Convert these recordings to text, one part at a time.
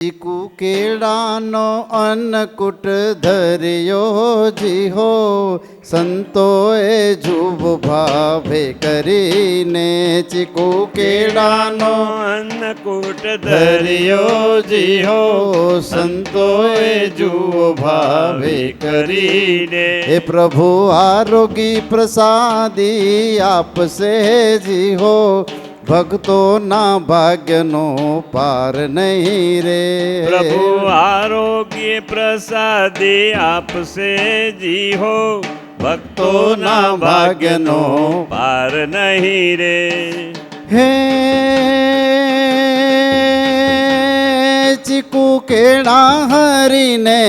ચીકુ કેળાનો અન્નકૂટ ધર્યો જીહો સંતોએ જુબ ભાવે કરીને ચીકુ કેળાનો અન્નકૂટ ધર્યો જીહો સંતોએ જુઓ ભાવે કરીને. હે પ્રભુ આરોગી પ્રસાદી આપશે જીહો ભક્તોના ભાગ્યનો પાર નહીં રે. પ્રભુ આરોગ્ય પ્રસાદી આપશે જીહો. ભક્તોના ભાગ્યનો પાર નહીં રે. હે ચીકુ કેળા હરીને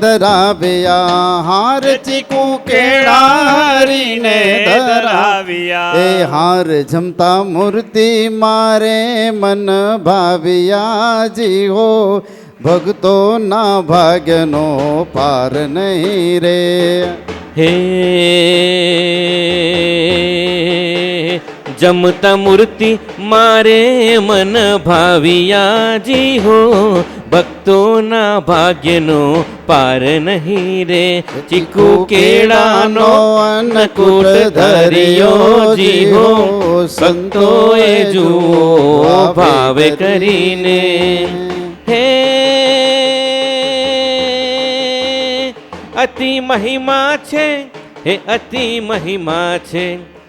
ધરાવ્યા. હાર ચીકુ કેળા હરીને ધરાવ્યા. એ હાર જમતા મૂર્તિ મારે મન ભાવ્યા. જીવો ભક્તોના ભાગ્યનો પાર નહીં રે. હે જમતા મૂર્તિ મારે મન ભાવિયા જી હો. ભક્તોના ભાગ્યનો પાર નહીં રે. ચીકુ કેળાનો અન્નકૂટ ધર્યો જી હો. સંતોએ જુઓ ભાવે કરીને. હે અતિ મહિમા છે. હે અતિ મહિમા છે.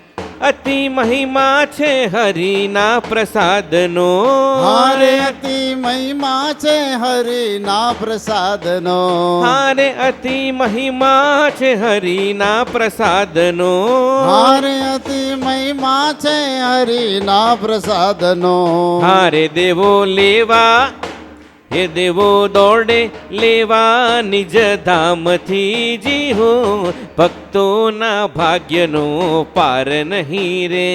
અતિ મહિમા છે હરિના પ્રસાદનો. હારે અતિ મહિમા છે હરિના પ્રસાદનો. હારે અતિ મહિમા છે હરિના પ્રસાદનો. હારે અતિ મહિમા છે હરિના પ્રસાદનો. હારે દેવો લેવા હે દેવો દોડે લેવા નિજ ધામથી જી હો. ભક્તોના ભાગ્યનો પાર નહીં રે.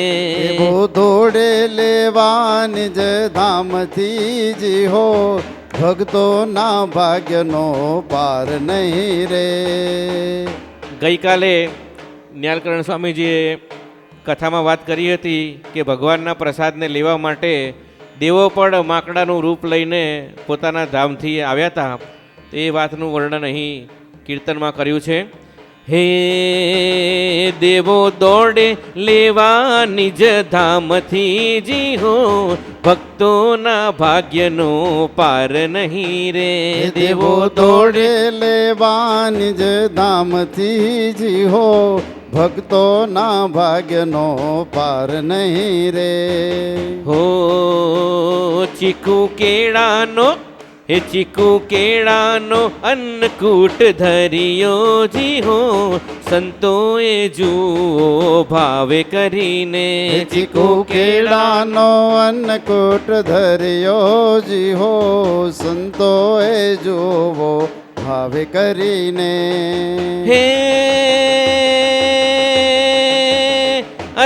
દેવો દોડે લેવા નિજ ધામથી જીહો ભક્તોના ભાગ્યનો પાર નહીં રે. ગઈકાલે ન્યાલકરણ સ્વામીજીએ કથામાં વાત કરી હતી કે ભગવાનના પ્રસાદને લેવા માટે દેવો પણ માકડાનું રૂપ લઈને પોતાના ધામથી આવ્યા હતા. તે વાતનું વર્ણન અહીં કીર્તનમાં કર્યું છે. હે દેવો દોડે લેવા નિજ ધામથી જી હો ભક્તોના ભાગ્યનો પાર નહીં રે. દેવો દોડે લેવા નિજ ધામથી જીહો ભક્તોના ભાગ્યનો પાર નહીં રે હો ચીકુ કેળાનો હે ચીકુ કેળાનો અન્નકૂટ ધરિયો જી હો સંતોએ જુઓ ભાવે કરીને ચીકુ કેળાનો અન્નકૂટ ધર્યો જીહો સંતોએ જોવો ભાવે કરીને હે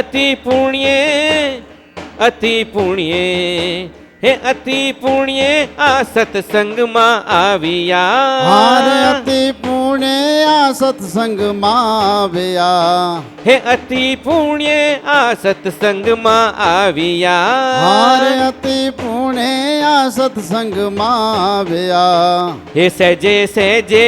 અતિ પુણ્યે અતિ પુણ્યે હે અતિ પુણ્યે આ સત્સંગમાં આવ્યા. હારે અતિ પુણે આ સત્સંગમાં આવ્યા. હે અતિ પુણ્યે આ સત્સંગમાં આવ્યા. હારે અતિ પુણે આ સત્સંગમાં આવ્યા. હે સજે સહેજે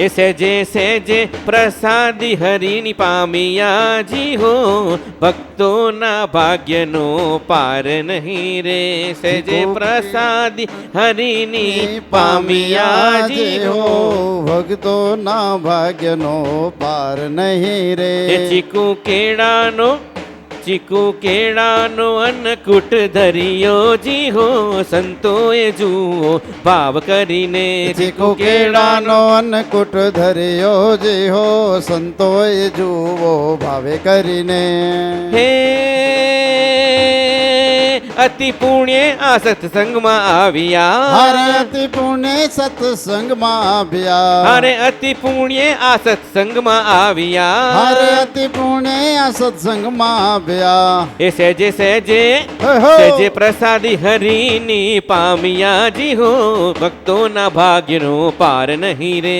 હે સેજે સેજે પ્રસાદી હરિની પામિયા જી હો. ભક્તોના ભાગ્યનો પાર નહીં રે. સેજે પ્રસાદી હરિની પામિયા જી હો. ભક્તોના ભાગ્યનો પાર નહીં રે. ચીકુ કેળાનો ચીકુ કેળાનો અન્નકૂટ ધરિયો જી હો સંતોએ જુઓ ભાવ કરીને ચીકુ કેળાનો અન્નકૂટ ધર્યો જે હો સંતોએ જુઓ ભાવે કરીને. હે અતિ પુણ્ય આ સત્સંગમાં આવ્યા. હરે અતિ પુણ્ય સત્સંગમાં આવ્યા. અરે અતિ પુણ્ય આ સત્સંગમાં આવ્યા. હરે અતિ પુણ્ય આ સત્સંગમાં આવ્યા. એ સહેજે સહેજે. સહેજે પ્રસાદી હરિની પામિયા જી હો ભક્તોના ભાગ્યનો પાર નહીં રે.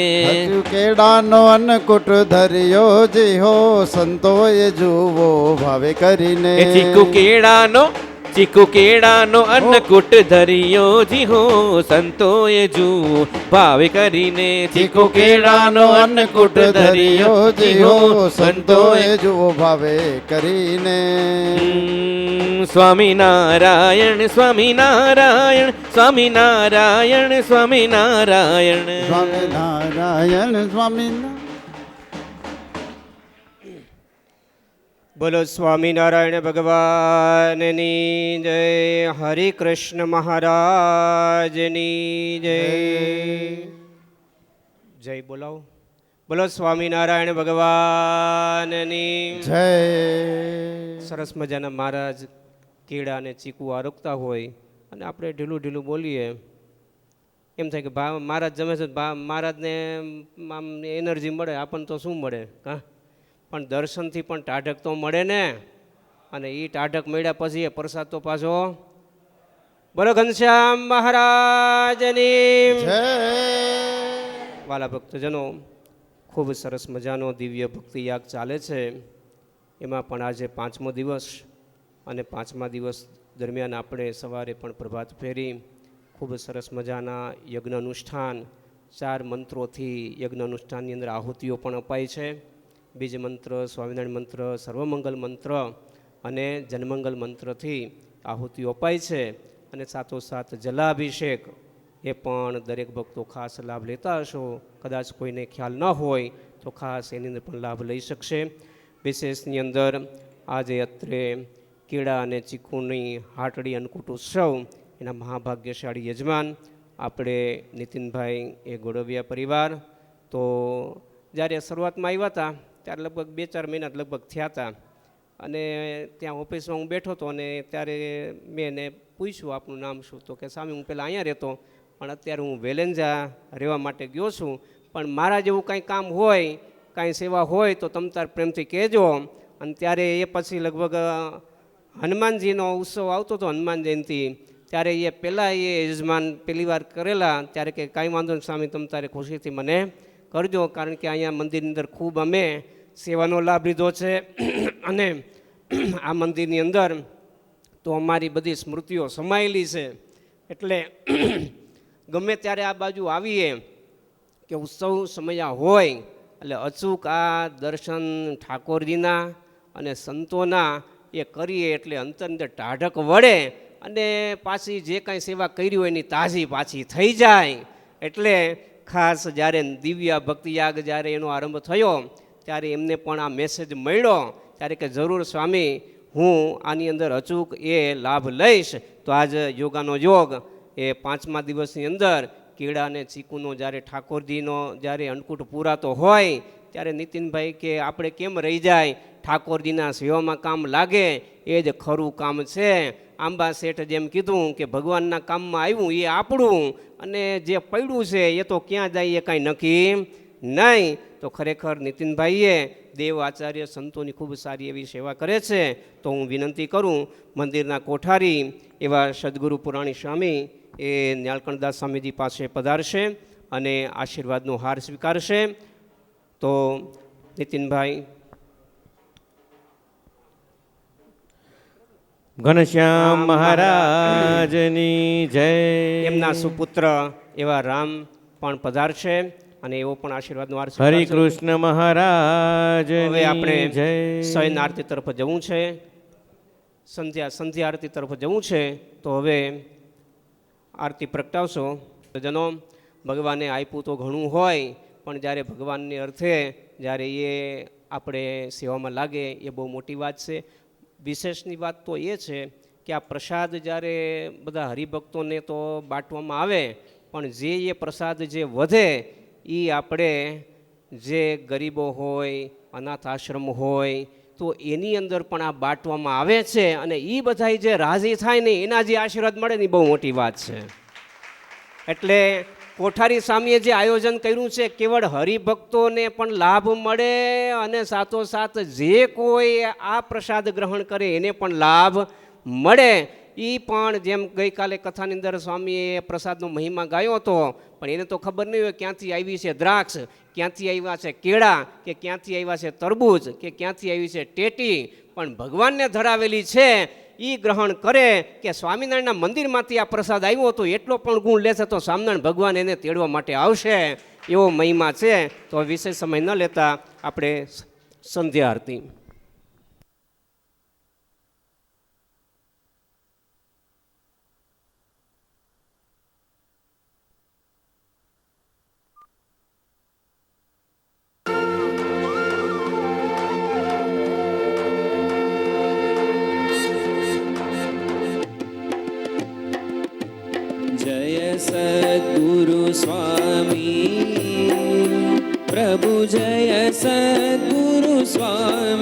કેડાનો અન્નકૂટ ધર્યો જે હો સંતોએ જુઓ ભાવે કરીને. ચીકુ કેળાનો ચીકુ કેળાનો અન્નકૂટ ધરિયો જી હો સંતોએ જુઓ ભાવે કરીને ચીકુ કેળાનો અન્નકૂટ ધરિયો જીવો સંતોએ જુઓ ભાવે કરીને. હમ, સ્વામિનારાયણ સ્વામિનારાયણ સ્વામિનારાયણ સ્વામિનારાયણ. સ્વામિનારાયણ સ્વામિનારાયણ. બોલો સ્વામિનારાયણ ભગવાનની જય હરે કૃષ્ણ મહારાજની જય. જય. બોલાવો. બોલો સ્વામિનારાયણ ભગવાનની. જય. સરસ મજાના મહારાજ કેળા અને ચીકુ આરોગતા હોય અને આપણે ઢીલું ઢીલું બોલીએ. એમ થાય કે ભા મહારાજ જમે છે મહારાજને આમ એનર્જી મળે આપણને તો શું મળે? હા? પણ દર્શનથી પણ ટાઢક તો મળે ને? અને એ ટાઢક મળ્યા પછી એ પ્રસાદ તો પાછો બોલો ઘનશ્યામ મહારાજની વાલા ભક્તજનો ખૂબ સરસ મજાનો દિવ્ય ભક્તિ યાગ ચાલે છે. એમાં પણ આજે પાંચમો દિવસ અને પાંચમા દિવસ દરમિયાન આપણે સવારે પણ પ્રભાત ફેરી ખૂબ સરસ મજાના યજ્ઞ અનુષ્ઠાન ચાર મંત્રોથી યજ્ઞ અનુષ્ઠાનની અંદર આહુતિઓ પણ અપાય છે. બીજ મંત્ર, સ્વામિનારાયણ મંત્ર, સર્વમંગલ મંત્ર અને જનમંગલ મંત્રથી આહુતિઓ અપાય છે અને સાથોસાથ જલાભિષેક એ પણ દરેક ભક્તો ખાસ લાભ લેતા હશો. કદાચ કોઈને ખ્યાલ ન હોય તો ખાસ એની અંદર પણ લાભ લઈ શકશે. વિશેષની અંદર આજે અત્રે કેળા અને ચીકુની હાટડી અન્નકૂટ ઉત્સવ એના મહાભાગ્યશાળી યજમાન આપણે નીતિનભાઈ એ ગોળવિયા પરિવાર. તો જ્યારે શરૂઆતમાં આવ્યા હતા ત્યારે લગભગ બે ચાર મહિના લગભગ થયા હતા અને ત્યાં ઓફિસમાં હું બેઠો હતો અને ત્યારે મેં એને પૂછ્યું, આપનું નામ શું? તો કે, સામે, હું પહેલાં અહીંયા રહેતો, પણ અત્યારે હું વેલેન્જા રહેવા માટે ગયો છું. પણ મારા જેવું કાંઈ કામ હોય, કાંઈ સેવા હોય, તો તમ તાર પ્રેમથી કહેજો. અને ત્યારે એ પછી લગભગ હનુમાનજીનો ઉત્સવ આવતો હતો હનુમાન જયંતિ. ત્યારે એ પહેલાં એ યજમાન પહેલી વાર કરેલા, ત્યારે કે, કાંઈ વાંધો નહીં સ્વામી તમ તારે ખુશીથી મને કરજો, કારણ કે અહીંયા મંદિરની અંદર ખૂબ અમે સેવાનો લાભ લીધો છે. અને આ મંદિરની અંદર તો અમારી બધી સ્મૃતિઓ સમાયેલી છે. એટલે ગમે ત્યારે આ બાજુ આવીએ કે ઉત્સવ સમયા હોય, એટલે અચૂક આ દર્શન ઠાકોરજીના અને સંતોના એ કરીએ એટલે અંતર અંદર ટાઢક વળે અને પાછી જે કાંઈ સેવા કરી હોય એની તાજી પાછી થઈ જાય. એટલે ખાસ જ્યારે દિવ્ય ભક્તિયાગ જ્યારે એનો આરંભ થયો, ત્યારે એમને પણ આ મેસેજ મળ્યો, ત્યારે કે જરૂર સ્વામી, હું આની અંદર અચૂક એ લાભ લઈશ. તો આજ યોગાનો યોગ એ પાંચમા દિવસની અંદર કીડા અને ચીકુનો જ્યારે ઠાકોરજીનો જ્યારે અન્નકૂટ પૂરાતો હોય, ત્યારે નીતિનભાઈ કે, આપણે કેમ રહી જાય? ઠાકોરજીના સેવામાં કામ લાગે, એ જ ખરું કામ છે. આંબા શેઠ જેમ કીધું કે ભગવાનના કામમાં આવ્યું, એ આપણું. અને જે પડ્યું છે, એ તો ક્યાં જાય એ કાંઈ નક્કી નહીં. તો ખરેખર નીતિનભાઈએ દેવ આચાર્ય સંતોની ખૂબ સારી એવી સેવા કરે છે, તો હું વિનંતી કરું મંદિરના કોઠારી એવા સદગુરુ પુરાણી સ્વામી એ ન્યાલકણદાસ સ્વામીજી પાસે પધારશે અને આશીર્વાદનો હાર સ્વીકારશે. તો નીતિનભાઈ ઘનશ્યામ મહારાજની જય. એમના સુપુત્ર એવા રામ પણ પધારશે અને એવો પણ આશીર્વાદનો હાર હરે કૃષ્ણ મહારાજ હવે આપણે જય. સૈન આરતી તરફ જવું છે. સંધ્યા સંધ્યા આરતી તરફ જવું છે. તો હવે આરતી પ્રગટાવશો. તો જનો ભગવાને આપ્યું તો ઘણું હોય પણ જ્યારે ભગવાનની અર્થે જ્યારે એ આપણે સેવામાં લાગે એ બહુ મોટી વાત છે. વિશેષની વાત તો એ છે કે આ પ્રસાદ જ્યારે બધા હરિભક્તોને તો બાંટવામાં આવે, પણ જે એ પ્રસાદ જે વધે એ આપણે જે ગરીબો હોય, અનાથ આશ્રમ હોય, તો એની અંદર પણ આ બાંટવામાં આવે છે અને એ બધા જે રાજી થાય ને એના જે આશીર્વાદ મળે ને બહુ મોટી વાત છે. એટલે કોઠારી સ્વામીએ જે આયોજન કર્યું છે, કેવળ હરિભક્તોને પણ લાભ મળે અને સાથોસાથ જે કોઈ આ પ્રસાદ ગ્રહણ કરે એને પણ લાભ મળે. એ પણ જેમ ગઈકાલે કથાની અંદર સ્વામીએ પ્રસાદનો મહિમા ગાયો હતો, પણ એને તો ખબર નહીં હોય ક્યાંથી આવી છે દ્રાક્ષ, ક્યાંથી આવ્યા છે કેળા, કે ક્યાંથી આવ્યા છે તરબૂચ, કે ક્યાંથી આવી છે ટેટી, પણ ભગવાનને ધરાવેલી છે. એ ગ્રહણ કરે કે સ્વામિનારાયણના મંદિરમાંથી આ પ્રસાદ આવ્યો હતો, એટલો પણ ગુણ લેશે તો સ્વામિનારાયણ ભગવાન એને તેડવા માટે આવશે. એવો મહિમા છે. તો વિશેષ સમય ન લેતા આપણે સંધ્યા આરતી प्रभु जय सद्गुरु स्वामी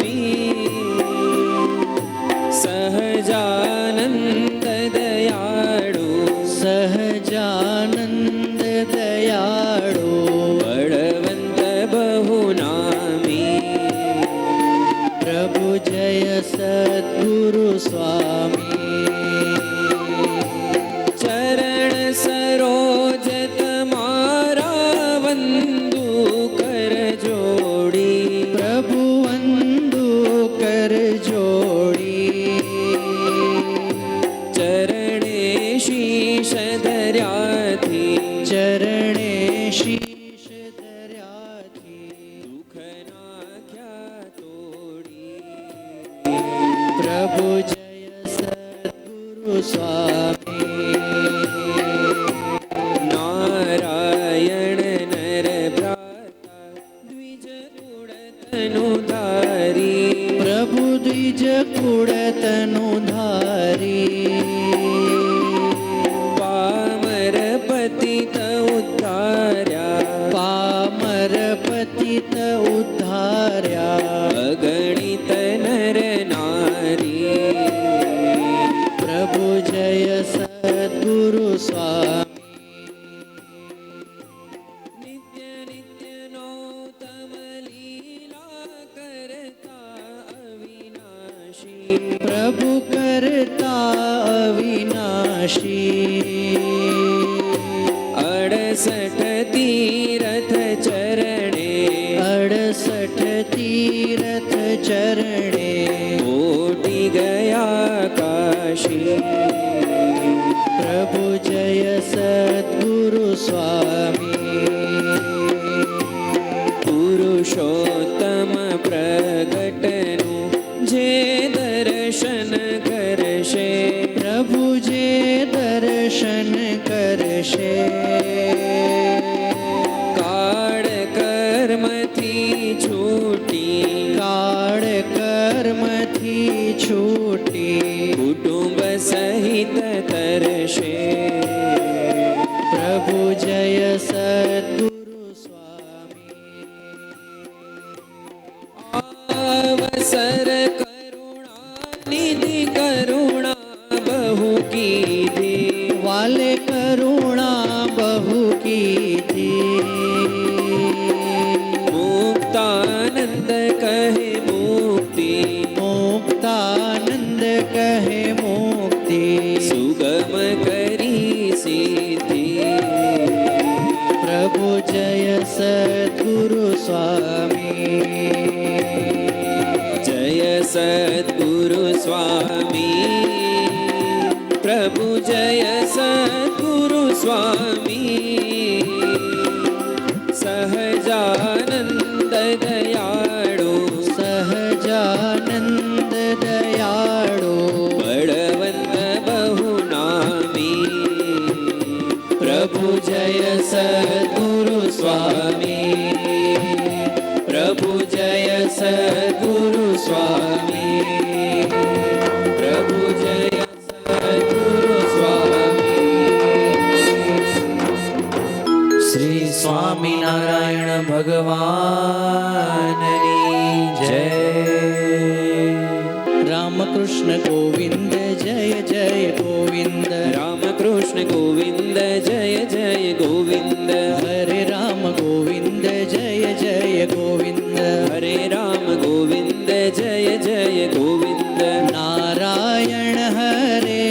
સહિત તરશે પ્રભુ જય સદગુરુ સ્વામી અવસર કરુણા નિધિ કરુણા બહુ કીધી વાલે કરુણા બહુ કીધી મુક્તાનંદ કર સ્વામિનારાયણ ભગવાન.